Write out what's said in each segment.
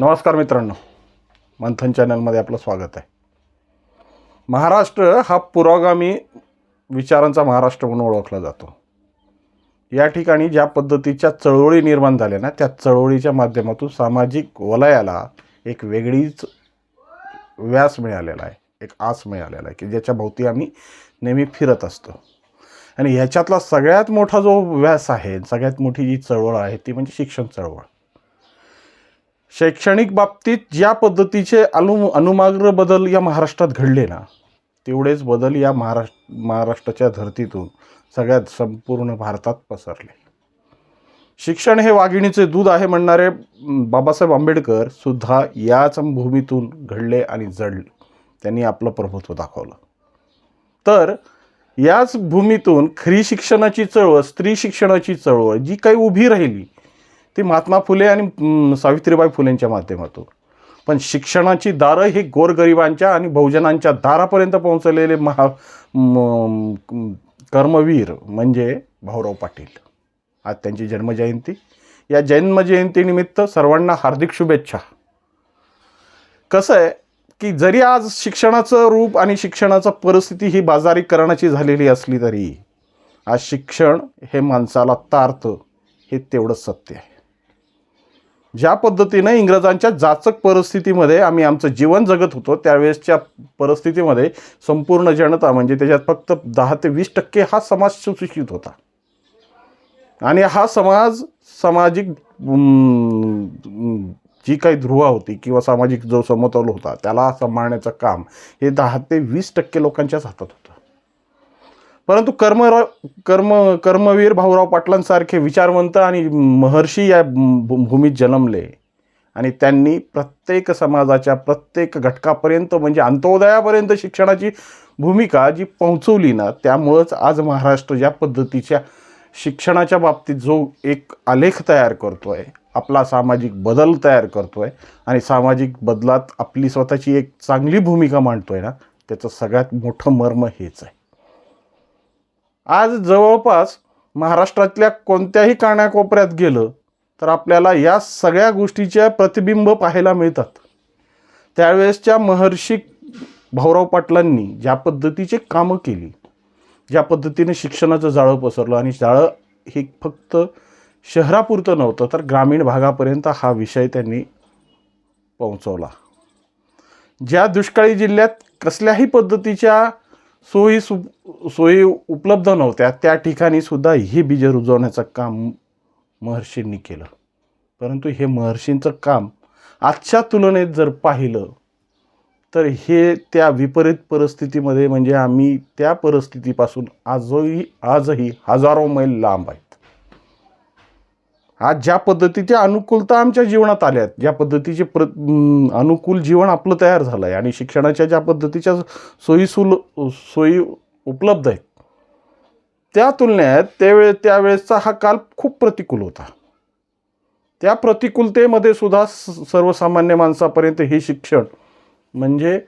नमस्कार मित्रांनो. मंथन चॅनलमध्ये आपलं स्वागत आहे. महाराष्ट्र हा पुरोगामी विचारांचा महाराष्ट्र म्हणून ओळखला जातो. या ठिकाणी ज्या पद्धतीच्या चळवळी निर्माण झाल्या ना त्या चळवळीच्या माध्यमातून सामाजिक वलयाला एक वेगळीच व्यास मिळालेला आहे एक आस मिळालेला आहे की ज्याच्या भोवती आम्ही नेहमी फिरत असतो. आणि ह्याच्यातला सगळ्यात मोठा जो व्यास आहे सगळ्यात मोठी जी चळवळ आहे ती म्हणजे शिक्षण चळवळ. शैक्षणिक बाबतीत ज्या पद्धतीचे अनु अनुमाग्र बदल या महाराष्ट्रात घडले ना तेवढेच बदल या महाराष्ट्र महाराष्ट्राच्या धर्तीतून सगळ्यात संपूर्ण भारतात पसरले. शिक्षण हे वाघिणीचे दूध आहे म्हणणारे बाबासाहेब आंबेडकर सुद्धा याच भूमीतून घडले आणि जडले त्यांनी आपलं प्रभुत्व दाखवलं. तर याच भूमीतून खरी शिक्षणाची चळवळ स्त्री शिक्षणाची चळवळ जी काही उभी राहिली ती महात्मा फुले आणि सावित्रीबाई फुलेंच्या माध्यमातून. पण शिक्षणाची दारं ही गोरगरिबांच्या आणि बहुजनांच्या दारापर्यंत पोहोचलेले महा कर्मवीर म्हणजे भाऊराव पाटील. आज त्यांची जन्मजयंती. या जन्मजयंतीनिमित्त सर्वांना हार्दिक शुभेच्छा. कसं आहे की जरी आज शिक्षणाचं रूप आणि शिक्षणाचं परिस्थिती ही बाजारीकरणाची झालेली असली तरी आज शिक्षण हे माणसाला तारतं हे तेवढंच सत्य आहे. ज्या पद्धतीनं इंग्रजांच्या जाचक परिस्थितीमध्ये आम्ही आमचं जीवन जगत होतो त्यावेळेसच्या परिस्थितीमध्ये संपूर्ण जनता म्हणजे त्याच्यात फक्त दहा ते वीस टक्के हा समाज सुशिक्षित होता. आणि हा समाज सामाजिक जी काही ध्रुवा होती किंवा सामाजिक जो समतोल होता त्याला सांभाळण्याचं काम हे दहा ते वीस टक्के लोकांच्याच हातात होतं. परंतु कर्मराव कर्म कर्मवीर भाऊराव पाटलांसारखे विचारवंत आणि महर्षी या भू- भूमीत जन्मले. आणि त्यांनी प्रत्येक समाजाच्या प्रत्येक घटकापर्यंत म्हणजे अंत्योदयापर्यंत शिक्षणाची भूमिका जी पोहोचवली ना त्यामुळंच आज महाराष्ट्र ज्या पद्धतीच्या शिक्षणाच्या बाबतीत जो एक आलेख तयार करतो आहे आपला सामाजिक बदल तयार करतो आहे आणि सामाजिक बदलात आपली स्वतःची एक चांगली भूमिका मांडतो आहे ना त्याचं सगळ्यात मोठं मर्म हेच आहे. आज जवळपास महाराष्ट्रातल्या कोणत्याही कानाकोपऱ्यात गेलं तर आपल्याला या सगळ्या गोष्टीच्या प्रतिबिंब पाहायला मिळतात. त्यावेळेसच्या महर्षी भाऊराव पाटलांनी ज्या पद्धतीचे कामं केली ज्या पद्धतीने शिक्षणाचं जाळं पसरलं आणि जाळं हे फक्त शहरापुरतं नव्हतं तर ग्रामीण भागापर्यंत हा विषय त्यांनी पोहोचवला. ज्या दुष्काळी जिल्ह्यात कसल्याही पद्धतीच्या सोयी सु सोयी उपलब्ध नव्हत्या. त्या ठिकाणी सुद्धा ही बीजं रुजवण्याचं काम महर्षींनी केलं. परंतु हे महर्षींचं काम आजच्या तुलनेत जर पाहिलं तर हे त्या विपरीत परिस्थितीमध्ये म्हणजे आम्ही त्या परिस्थितीपासून आजही आजही हजारो मैल लांब आहेत. आज ज्या पद्धतीच्या अनुकूलता आमच्या जीवनात आल्यात ज्या पद्धतीचे प्र अनुकूल जीवन आपलं तयार झालं आहे आणि शिक्षणाच्या ज्या पद्धतीच्या सोयी सुल सोयी उपलब्ध आहेत त्या तुलनेत त्यावेळे त्यावेळेसचा हा काल खूप प्रतिकूल होता. त्या प्रतिकूलतेमध्ये सुद्धा स- सर्वसामान्य माणसापर्यंत हे शिक्षण म्हणजे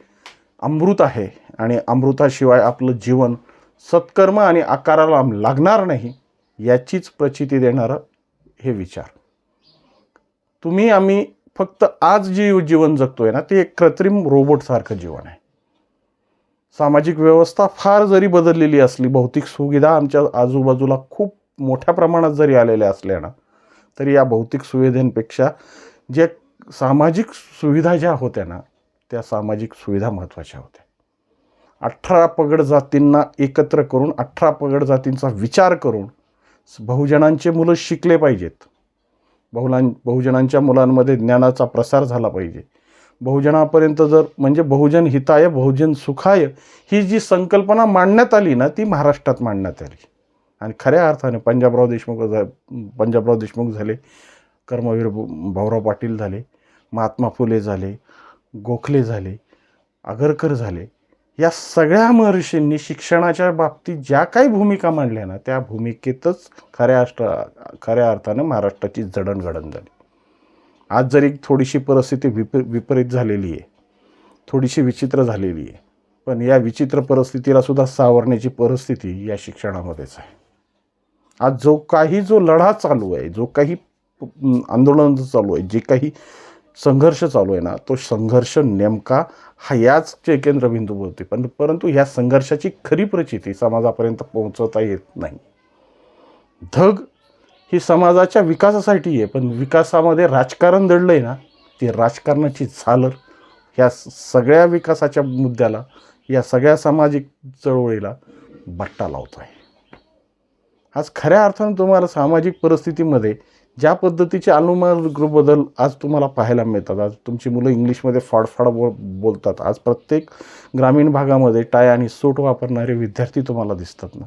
अमृत आहे आणि अमृताशिवाय आपलं जीवन सत्कर्म आणि आकाराला लागणार नाही याचीच प्रचिती देणारं हे विचार. तुम्ही आम्ही फक्त आज जे जीवन जगतोय ना ते एक कृत्रिम रोबोटसारखं जीवन आहे. सामाजिक व्यवस्था फार जरी बदललेली असली भौतिक सुविधा आमच्या आजूबाजूला खूप मोठ्या प्रमाणात जरी आलेल्या असल्या ना तरी या भौतिक सुविधांपेक्षा जे सामाजिक सुविधा ज्या होत्या ना त्या सामाजिक सुविधा महत्त्वाच्या होत्या. अठरा पगड जातींना एकत्र करून अठरा पगड जातींचा विचार करून बहुजनांचे मुलं शिकले पाहिजेत. बहुलां बहुजनांच्या मुलांमध्ये ज्ञानाचा प्रसार झाला पाहिजे. बहुजनापर्यंत जर म्हणजे बहुजन हिताय बहुजन सुखाय ही जी संकल्पना मांडण्यात आली ना ती महाराष्ट्रात मांडण्यात आली. आणि खऱ्या अर्थाने पंजाबराव देशमुख झा पंजाबराव देशमुख झाले कर्मवीर भाऊराव पाटील झाले महात्मा फुले झाले गोखले झाले आगरकर झाले या सगळ्या महर्षींनी शिक्षणाच्या बाबतीत ज्या काही भूमिका मांडल्या ना त्या भूमिकेतच खऱ्या अष्ट खऱ्या अर्थानं महाराष्ट्राची जडणघडण झाली. आज जरी थोडीशी परिस्थिती विप विपरीत झालेली आहे थोडीशी विचित्र झालेली आहे पण या विचित्र परिस्थितीला सुद्धा सावरण्याची परिस्थिती या शिक्षणामध्येच आहे. आज जो काही जो लढा चालू आहे जो काही आंदोलन चालू आहे जे काही संघर्ष चालू आहे ना तो संघर्ष नेमका हा याच जे केंद्रबिंदूवरती पण परंतु ह्या संघर्षाची खरी प्रचिती समाजापर्यंत पोहोचवता येत नाही. धग ही समाजाच्या विकासासाठी आहे पण विकासामध्ये राजकारण दडलं आहे ना ती राजकारणाची झालर. ह्या सगळ्या विकासाच्या मुद्द्याला या सगळ्या सामाजिक चळवळीला बट्टा लावतो आहे आज खऱ्या अर्थानं तुम्हाला सामाजिक परिस्थितीमध्ये ज्या पद्धतीचे अनुमार्ग बदल आज तुम्हाला पाहायला मिळतात आज तुमची मुलं इंग्लिशमध्ये फाडफाड बोल बोलतात आज प्रत्येक ग्रामीण भागामध्ये टाय आणि सूट वापरणारे विद्यार्थी तुम्हाला दिसतात ना.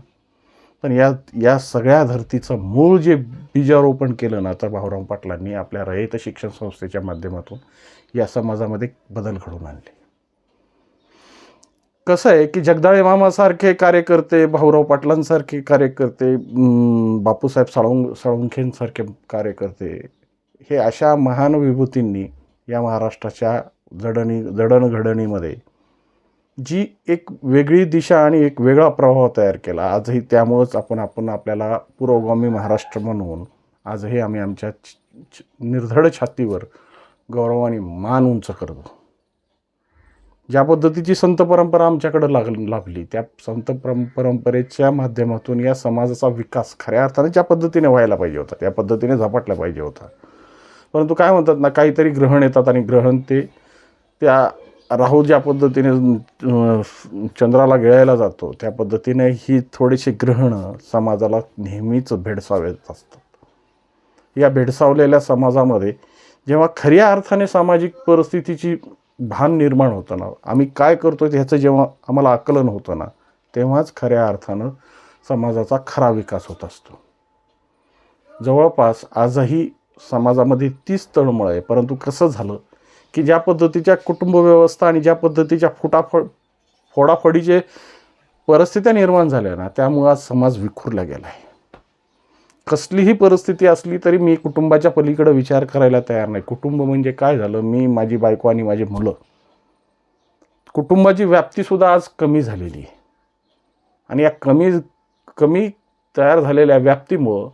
पण या या सगळ्या धर्तीचं मूळ जे बीजारोपण केलं ना तर भाऊराव पाटलांनी आपल्या रयत शिक्षण संस्थेच्या माध्यमातून या समाजामध्ये बदल घडवून आणले. कसं आहे की जगदाळे मामासारखे कार्यकर्ते भाऊराव पाटलांसारखे कार्यकर्ते बापूसाहेब साळुंग साळुंखेंसारखे कार्यकर्ते हे अशा महान विभूतींनी या महाराष्ट्राच्या जडणी जडणघडणीमध्ये जी एक वेगळी दिशा आणि एक वेगळा प्रभाव तयार केला. आजही त्यामुळंच आपण आपण आपल्याला पुरोगामी महाराष्ट्र म्हणून आजही आम्ही आमच्या निर्धड छातीवर गौरवाने मान उंच करतो. ज्या पद्धतीची संत परंपरा आमच्याकडं लाग लाभली त्या संत परं परंपरेच्या माध्यमातून या समाजाचा विकास खऱ्या अर्थाने ज्या पद्धतीने व्हायला पाहिजे होता त्या पद्धतीने झपाटला पाहिजे होता. परंतु काय म्हणतात ना काहीतरी ग्रहण येतात आणि ग्रहण ते त्या राहू ज्या पद्धतीने चंद्राला गिळायला जातो त्या पद्धतीने ही थोडीशी ग्रहणं समाजाला नेहमीच भेडसावत असतात. या भेडसावलेल्या समाजामध्ये जेव्हा खऱ्या अर्थाने सामाजिक परिस्थितीची भान निर्माण होतं ना आम्ही काय करतो ह्याचं जेव्हा आम्हाला आकलन होतं ना तेव्हाच खऱ्या अर्थानं समाजाचा खरा विकास होत असतो. जवळपास आजही समाजामध्ये तीच तळमळ आहे परंतु कसं झालं की ज्या पद्धतीच्या कुटुंब व्यवस्था आणि ज्या पद्धतीच्या फुटाफड फोडाफडीचे परिस्थित्या निर्माण झाल्या ना त्यामुळं आज समाज विखुरला गेला आहे. कसलीही परिस्थिती असली तरी मी कुटुंबाच्या पलीकडे विचार करायला तयार नाही. कुटुंब म्हणजे काय झालं? मी माझी बायको आणि माझी मुलं. कुटुंबाची व्याप्तीसुद्धा आज कमी झालेली आहे. आणि या कमी कमी तयार झालेल्या व्याप्तीमुळं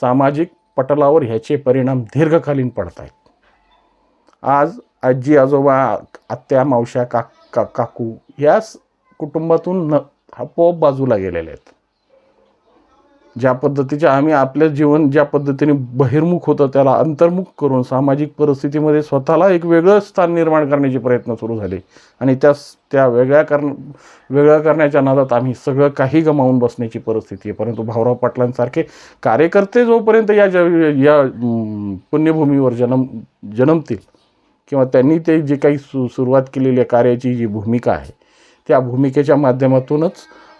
सामाजिक पटलावर ह्याचे परिणाम दीर्घकालीन पडत आहेत आज आजी आजोबा आत्या मावश्या का का काकू याच कुटुंबातून न आपोआप बाजूला गेलेले आहेत. ज्या पद्धतीचे आम्ही आपलं जीवन ज्या पद्धतीने बहिर्मुख होतं त्याला अंतर्मुख करून सामाजिक परिस्थितीमध्ये स्वतःला एक वेगळं स्थान निर्माण करण्याचे प्रयत्न सुरू झाले. आणि त्या त्या वेगळ्या करण वेगळ्या करण्याच्या नादात आम्ही सगळं काही गमावून बसण्याची परिस्थिती आहे. परंतु भाऊराव पाटलांसारखे कार्यकर्ते जोपर्यंत या ज- या पुण्यभूमीवर जन्म जन्मतील किंवा त्यांनी ते जे काही सु सुरुवात केलेली कार्याची जी भूमिका आहे त्या भूमिकेच्या माध्यमातूनच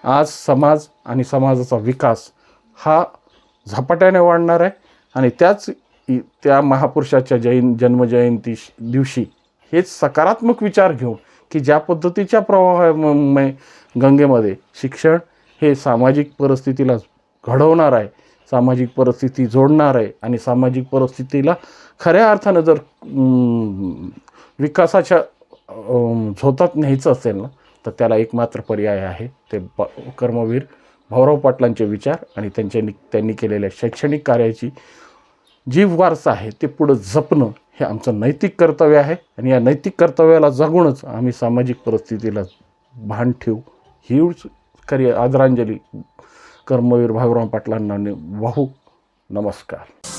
आज समाज आणि समाजाचा विकास हा झपाट्याने वाढणार आहे. आणि त्याच त्या महापुरुषाच्या जैन जन्मजयंती दिवशी हेच सकारात्मक विचार घेऊन की ज्या पद्धतीच्या प्रवाहामुळे गंगेमध्ये शिक्षण हे सामाजिक परिस्थितीला घडवणार आहे सामाजिक परिस्थिती जोडणार आहे आणि सामाजिक परिस्थितीला खऱ्या अर्थानं जर विकासाच्या झोतात न्यायचं असेल ना तर त्याला एकमात्र पर्याय आहे ते ब कर्मवीर भाऊराव पाटलांचे विचार आणि त्यांच्या त्यांनी केलेल्या शैक्षणिक कार्याची जी वारसा आहे ते पुढं जपणं हे आमचं नैतिक कर्तव्य आहे. आणि या नैतिक कर्तव्याला जगूनच आम्ही सामाजिक परिस्थितीला भान ठेवू. हीच कार्य आदरांजली कर्मवीर भाऊराव पाटलांना वाहू. नमस्कार.